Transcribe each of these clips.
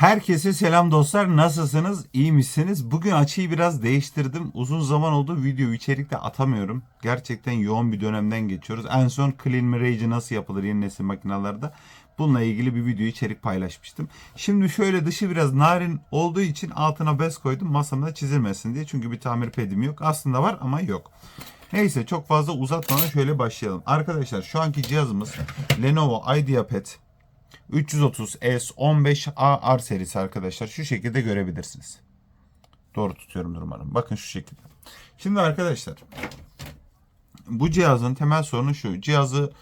Herkese selam dostlar. Nasılsınız? İyi misiniz? Bugün açıyı biraz değiştirdim. Uzun zaman oldu video içerikte atamıyorum. Gerçekten yoğun bir dönemden geçiyoruz. En son Clean Mirage'i nasıl yapılır yeni nesil makinalarda bununla ilgili bir video içerik paylaşmıştım. Şimdi şöyle dışı biraz narin olduğu için altına bez koydum masamda çizilmesin diye. Çünkü bir tamir pedim yok. Aslında var ama yok. Neyse çok fazla uzatmadan şöyle başlayalım. Arkadaşlar şu anki cihazımız Lenovo IdeaPad 330S 15A R serisi arkadaşlar. Şu şekilde görebilirsiniz. Doğru tutuyorum umarım. Bakın şu şekilde. Şimdi arkadaşlar bu cihazın temel sorunu şu. Cihazı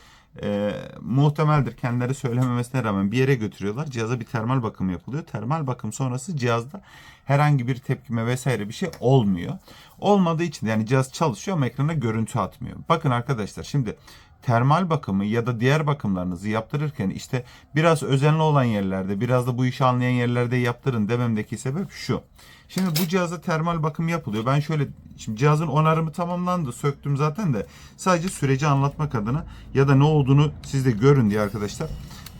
e, muhtemeldir kendileri söylememesine rağmen bir yere götürüyorlar. Cihaza bir termal bakım yapılıyor. Termal bakım sonrası cihazda herhangi bir tepkime vesaire bir şey olmuyor. Olmadığı için yani cihaz çalışıyor ama ekrana görüntü atmıyor. Bakın arkadaşlar şimdi termal bakımı ya da diğer bakımlarınızı yaptırırken işte biraz özenli olan yerlerde biraz da bu işi anlayan yerlerde yaptırın dememdeki sebep şu. Şimdi bu cihaza termal bakım yapılıyor. Ben şöyle şimdi cihazın onarımı tamamlandı. Söktüm zaten de sadece süreci anlatmak adına ya da ne olduğunu siz de görün diye arkadaşlar.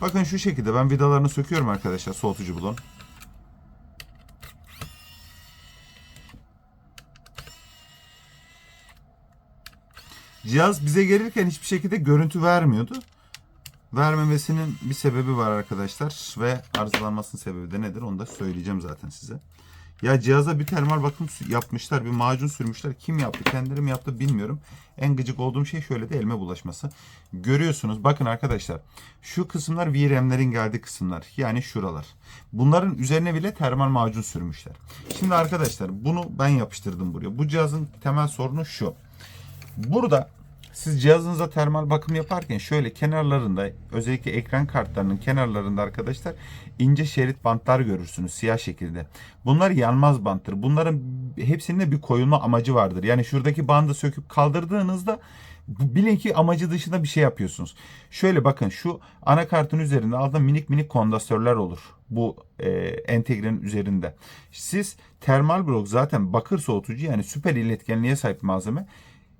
Bakın şu şekilde ben vidalarını söküyorum arkadaşlar soğutucu bulon. Cihaz bize gelirken hiçbir şekilde görüntü vermiyordu. Vermemesinin bir sebebi var arkadaşlar ve arızalanmasının sebebi de nedir onu da söyleyeceğim zaten size. Ya cihaza bir termal bakım yapmışlar, bir macun sürmüşler. Kim yaptı, kendileri mi yaptı bilmiyorum. En gıcık olduğum şey şöyle de elime bulaşması. Görüyorsunuz bakın arkadaşlar. Şu kısımlar VRAM'lerin geldiği kısımlar. Yani şuralar. Bunların üzerine bile termal macun sürmüşler. Şimdi arkadaşlar bunu ben yapıştırdım buraya. Bu cihazın temel sorunu şu. Burada siz cihazınıza termal bakım yaparken şöyle kenarlarında özellikle ekran kartlarının kenarlarında arkadaşlar ince şerit bantlar görürsünüz siyah şekilde. Bunlar yanmaz banttır. Bunların hepsinin de bir koyulma amacı vardır. Yani şuradaki bandı söküp kaldırdığınızda bilin ki amacı dışında bir şey yapıyorsunuz. Şöyle bakın şu anakartın üzerinde altta minik minik kondansatörler olur. Bu e, entegrenin üzerinde. Siz termal blok zaten bakır soğutucu yani süper iletkenliğe sahip malzeme.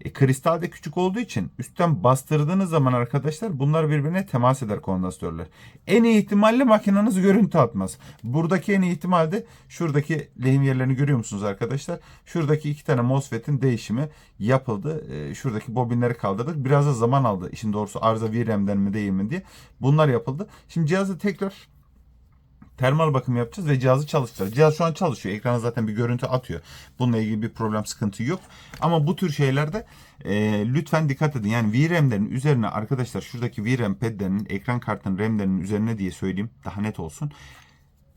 E, kristal de küçük olduğu için üstten bastırdığınız zaman arkadaşlar bunlar birbirine temas eder kondansatörler. En iyi ihtimalle makineniz görüntü atmaz. Buradaki en iyi ihtimalde şuradaki lehim yerlerini görüyor musunuz arkadaşlar? Şuradaki iki tane MOSFET'in değişimi yapıldı. E, şuradaki bobinleri kaldırdık. Biraz da zaman aldı. İşin doğrusu arıza VRAM'den mi değil mi diye. Bunlar yapıldı. Şimdi cihazı tekrar termal bakım yapacağız ve cihazı çalıştıracağız. Cihaz şu an çalışıyor. Ekrana zaten bir görüntü atıyor. Bununla ilgili bir problem sıkıntı yok. Ama bu tür şeylerde e, lütfen dikkat edin. Yani VRAM'lerin üzerine arkadaşlar şuradaki VRAM padlerinin ekran kartının RAM'lerinin üzerine diye söyleyeyim. Daha net olsun.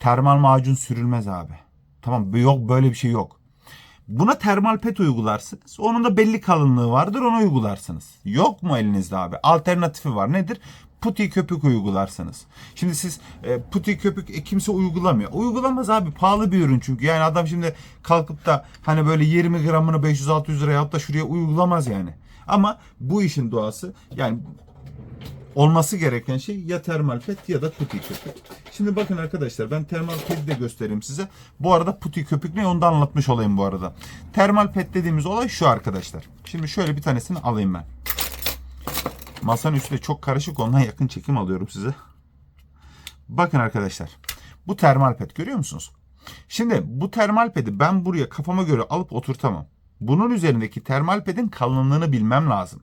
Termal macun sürülmez abi. Tamam yok böyle bir şey yok. Buna termal pet uygularsınız. Onun da belli kalınlığı vardır onu uygularsınız. Yok mu elinizde abi? Alternatifi var. Nedir? Puti köpük uygularsınız. Şimdi siz e, puti köpük e, kimse uygulamıyor. Uygulamaz abi pahalı bir ürün çünkü. Yani adam şimdi kalkıp da hani böyle 20 gramını 500-600 liraya da şuraya uygulamaz yani. Ama bu işin doğası yani olması gereken şey ya termal pet ya da puti köpük. Şimdi bakın arkadaşlar ben termal peti de göstereyim size. Bu arada puti köpük ne onu da anlatmış olayım bu arada. Termal pet dediğimiz olay şu arkadaşlar. Şimdi şöyle bir tanesini alayım ben. Masanın üstü de çok karışık ondan yakın çekim alıyorum size. Bakın arkadaşlar. Bu termal pet görüyor musunuz? Şimdi bu termal pedi ben buraya kafama göre alıp oturtamam. Bunun üzerindeki termal pedin kalınlığını bilmem lazım.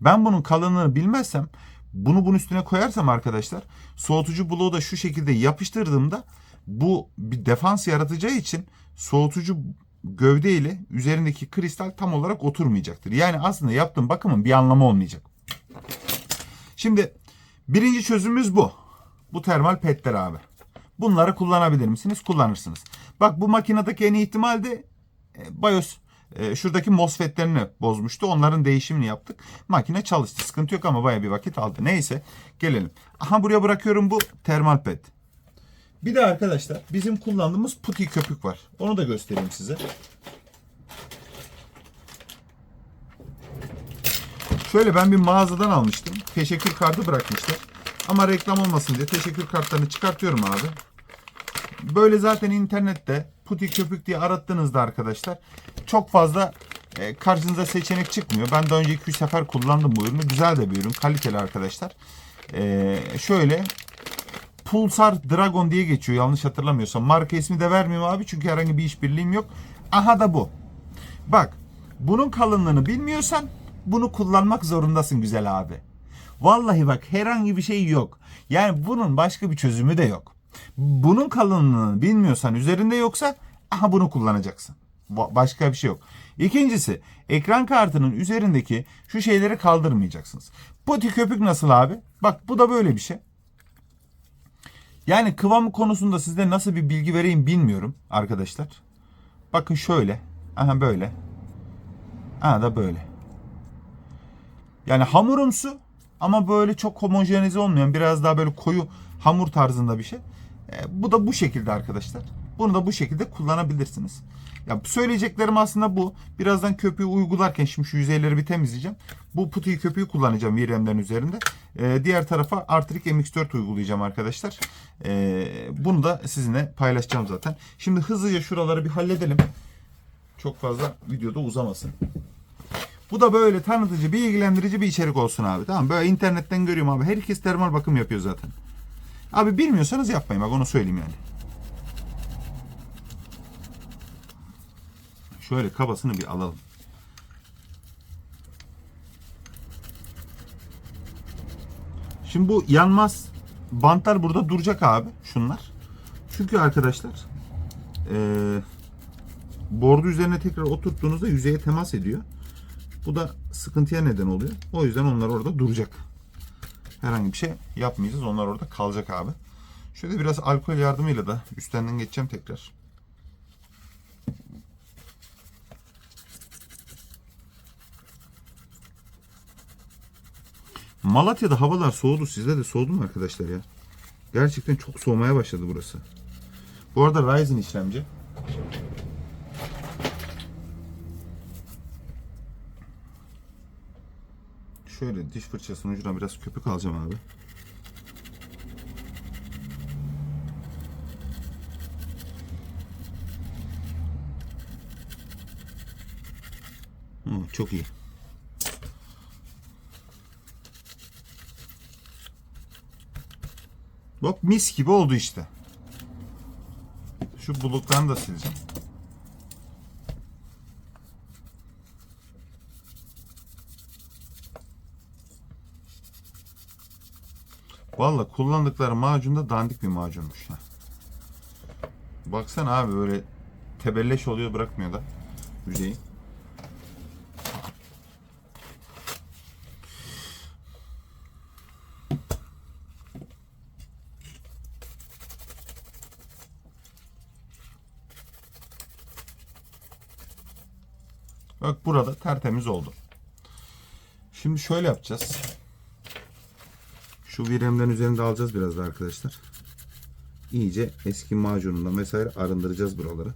Ben bunun kalınlığını bilmezsem bunu bunun üstüne koyarsam arkadaşlar soğutucu bloğu da şu şekilde yapıştırdığımda bu bir defans yaratacağı için soğutucu gövde ile üzerindeki kristal tam olarak oturmayacaktır. Yani aslında yaptığım bakımın bir anlamı olmayacak. Şimdi birinci çözümümüz bu. Bu termal petler abi. Bunları kullanabilir misiniz? Kullanırsınız. Bak bu makinedeki en iyi ihtimal de e, BIOS e, şuradaki MOSFET'lerini bozmuştu. Onların değişimini yaptık. Makine çalıştı. Sıkıntı yok ama baya bir vakit aldı. Neyse gelelim. Aha buraya bırakıyorum bu termal pet. Bir de arkadaşlar bizim kullandığımız puti köpük var. Onu da göstereyim size. Şöyle ben bir mağazadan almıştım. Teşekkür kartı bırakmışlar. Ama reklam olmasın diye teşekkür kartlarını çıkartıyorum abi. Böyle zaten internette puti köpük diye arattığınızda arkadaşlar çok fazla e, karşınıza seçenek çıkmıyor. Ben daha önce 2-3 sefer kullandım bu ürünü. Güzel de bir ürün. Kaliteli arkadaşlar. E, şöyle Pulsar Dragon diye geçiyor yanlış hatırlamıyorsam. Marka ismi de vermiyorum abi çünkü herhangi bir işbirliğim yok. Aha da bu. Bak bunun kalınlığını bilmiyorsan bunu kullanmak zorundasın güzel abi. Vallahi bak herhangi bir şey yok. Yani bunun başka bir çözümü de yok. Bunun kalınlığını bilmiyorsan üzerinde yoksa aha bunu kullanacaksın. Ba- Başka bir şey yok. İkincisi ekran kartının üzerindeki şu şeyleri kaldırmayacaksınız. Poti köpük nasıl abi? Bak bu da böyle bir şey. Yani kıvamı konusunda size nasıl bir bilgi vereyim bilmiyorum arkadaşlar. Bakın şöyle. Aha böyle. Aha da böyle. Yani hamurumsu ama böyle çok homojenize olmayan biraz daha böyle koyu hamur tarzında bir şey. E, bu da bu şekilde arkadaşlar. Bunu da bu şekilde kullanabilirsiniz. Ya söyleyeceklerim aslında bu. Birazdan köpüğü uygularken şimdi şu yüzeyleri bir temizleyeceğim. Bu putuyu köpüğü kullanacağım VRAM'den üzerinde. E, diğer tarafa Artrix MX4 uygulayacağım arkadaşlar. E, bunu da sizinle paylaşacağım zaten. Şimdi hızlıca şuraları bir halledelim. Çok fazla videoda uzamasın. Bu da böyle tanıtıcı, bilgilendirici bir içerik olsun abi. Tamam böyle internetten görüyorum abi. Herkes termal bakım yapıyor zaten. Abi bilmiyorsanız yapmayın bak onu söyleyeyim yani. Şöyle kabasını bir alalım. Şimdi bu yanmaz bantlar burada duracak abi şunlar. Çünkü arkadaşlar eee bordu üzerine tekrar oturttuğunuzda yüzeye temas ediyor. Bu da sıkıntıya neden oluyor. O yüzden onlar orada duracak. Herhangi bir şey yapmayacağız. Onlar orada kalacak abi. Şöyle biraz alkol yardımıyla da üstten geçeceğim tekrar. Malatya'da havalar soğudu. Sizde de soğudu mu arkadaşlar ya? Gerçekten çok soğumaya başladı burası. Bu arada Ryzen işlemci. Şöyle diş fırçasının ucuna biraz köpük alacağım abi. Hı, çok iyi. Bak mis gibi oldu işte. Şu bulutlarını da sileceğim. Valla kullandıkları macun da dandik bir macunmuş ya. Baksana abi böyle tebelleş oluyor bırakmıyor da yüzeyi. Bak burada tertemiz oldu. Şimdi şöyle yapacağız. Şu viremden üzerinde alacağız biraz da arkadaşlar. İyice eski macunundan vesaire arındıracağız buraları.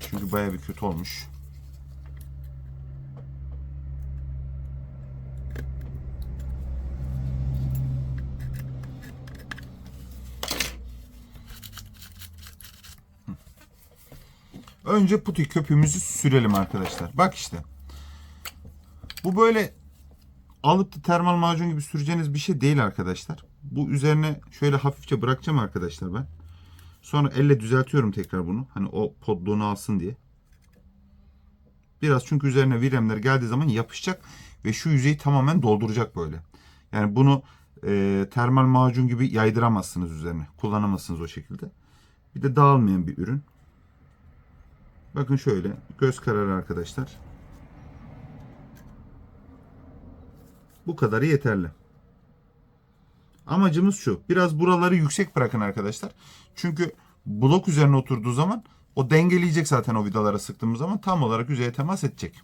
Çünkü baya bir kötü olmuş. Önce puti köpüğümüzü sürelim arkadaşlar. Bak işte. Bu böyle alıp da termal macun gibi süreceğiniz bir şey değil arkadaşlar. Bu üzerine şöyle hafifçe bırakacağım arkadaşlar ben. Sonra elle düzeltiyorum tekrar bunu. Hani o podluğunu alsın diye. Biraz çünkü üzerine viremler geldiği zaman yapışacak ve şu yüzeyi tamamen dolduracak böyle. Yani bunu e, termal macun gibi yaydıramazsınız üzerine. Kullanamazsınız o şekilde. Bir de dağılmayan bir ürün. Bakın şöyle göz kararı arkadaşlar. Bu kadarı yeterli. Amacımız şu. Biraz buraları yüksek bırakın arkadaşlar. Çünkü blok üzerine oturduğu zaman o dengeleyecek zaten o vidalara sıktığımız zaman tam olarak yüzeye temas edecek.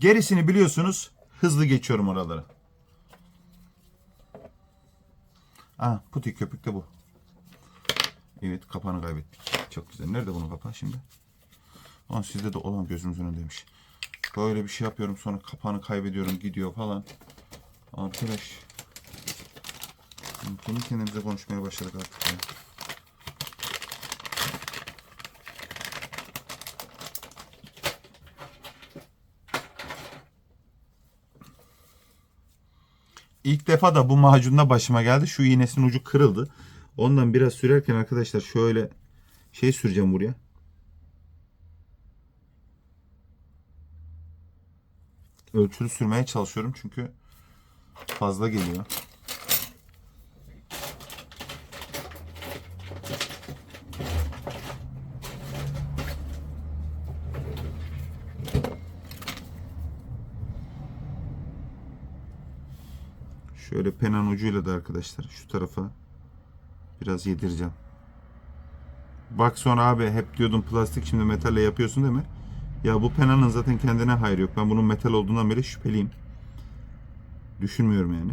Gerisini biliyorsunuz. Hızlı geçiyorum oraları. Aa, putik köpük de bu. Evet kapağını kaybettik. Çok güzel. Nerede bunun kapağı şimdi? Aa, sizde de olan gözümüzün önündeymiş. Böyle bir şey yapıyorum sonra kapağını kaybediyorum gidiyor falan. Arkadaş. Kendi kendimize konuşmaya başladık artık ya. İlk defa da bu macunla başıma geldi. Şu iğnesinin ucu kırıldı. Ondan biraz sürerken arkadaşlar şöyle şey süreceğim buraya. Ölçülü sürmeye çalışıyorum çünkü fazla geliyor. Şöyle penan ucuyla da arkadaşlar şu tarafa biraz yedireceğim. Bak sonra abi hep diyordun plastik şimdi metalle yapıyorsun değil mi? Ya bu penanın zaten kendine hayır yok. Ben bunun metal olduğundan beri şüpheliyim. Düşünmüyorum yani.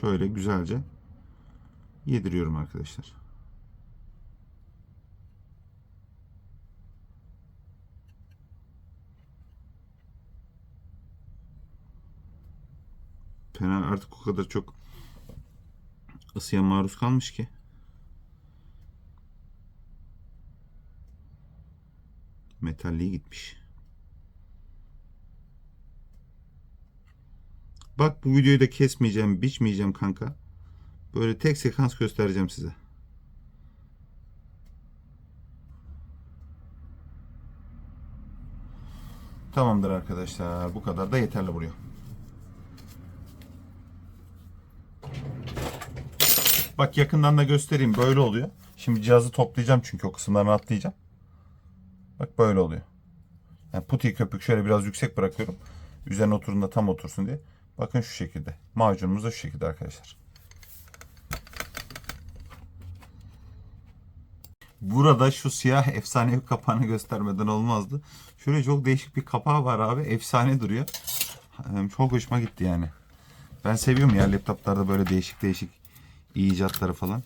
Şöyle güzelce yediriyorum arkadaşlar. Pena artık o kadar çok ısıya maruz kalmış ki. Metalliği gitmiş. Bak bu videoyu da kesmeyeceğim, biçmeyeceğim kanka. Böyle tek sekans göstereceğim size. Tamamdır arkadaşlar. Bu kadar da yeterli buraya. Bak yakından da göstereyim. Böyle oluyor. Şimdi cihazı toplayacağım çünkü o kısımlarını atlayacağım. Bak böyle oluyor. Yani puti köpük şöyle biraz yüksek bırakıyorum. Üzerine oturduğunda tam otursun diye. Bakın şu şekilde. Macunumuz da şu şekilde arkadaşlar. Burada şu siyah efsanevi kapağını göstermeden olmazdı. Şöyle çok değişik bir kapağı var abi. Efsane duruyor. Çok hoşuma gitti yani. Ben seviyorum ya laptoplarda böyle değişik değişik icatları falan.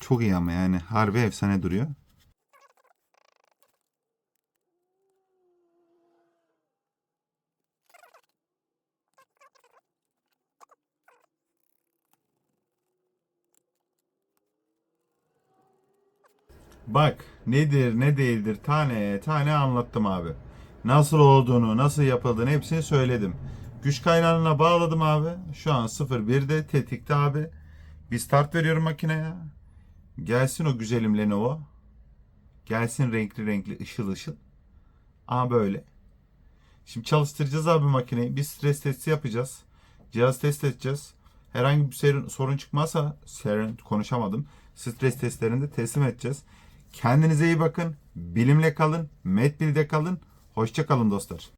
Çok iyi ama yani harbi efsane duruyor. Bak nedir ne değildir tane tane anlattım abi. Nasıl olduğunu, nasıl yapıldığını hepsini söyledim. Güç kaynağına bağladım abi. Şu an 01'de tetikte abi. Bir start veriyorum makineye. Gelsin o güzelim Lenovo. Gelsin renkli renkli ışıl ışıl. Ama böyle. Şimdi çalıştıracağız abi makineyi. Bir stres testi yapacağız. Cihaz test edeceğiz. Herhangi bir sorun, çıkmazsa konuşamadım. Stres testlerinde teslim edeceğiz. Kendinize iyi bakın. Bilimle kalın. Medbil'de kalın. Hoşça kalın dostlar.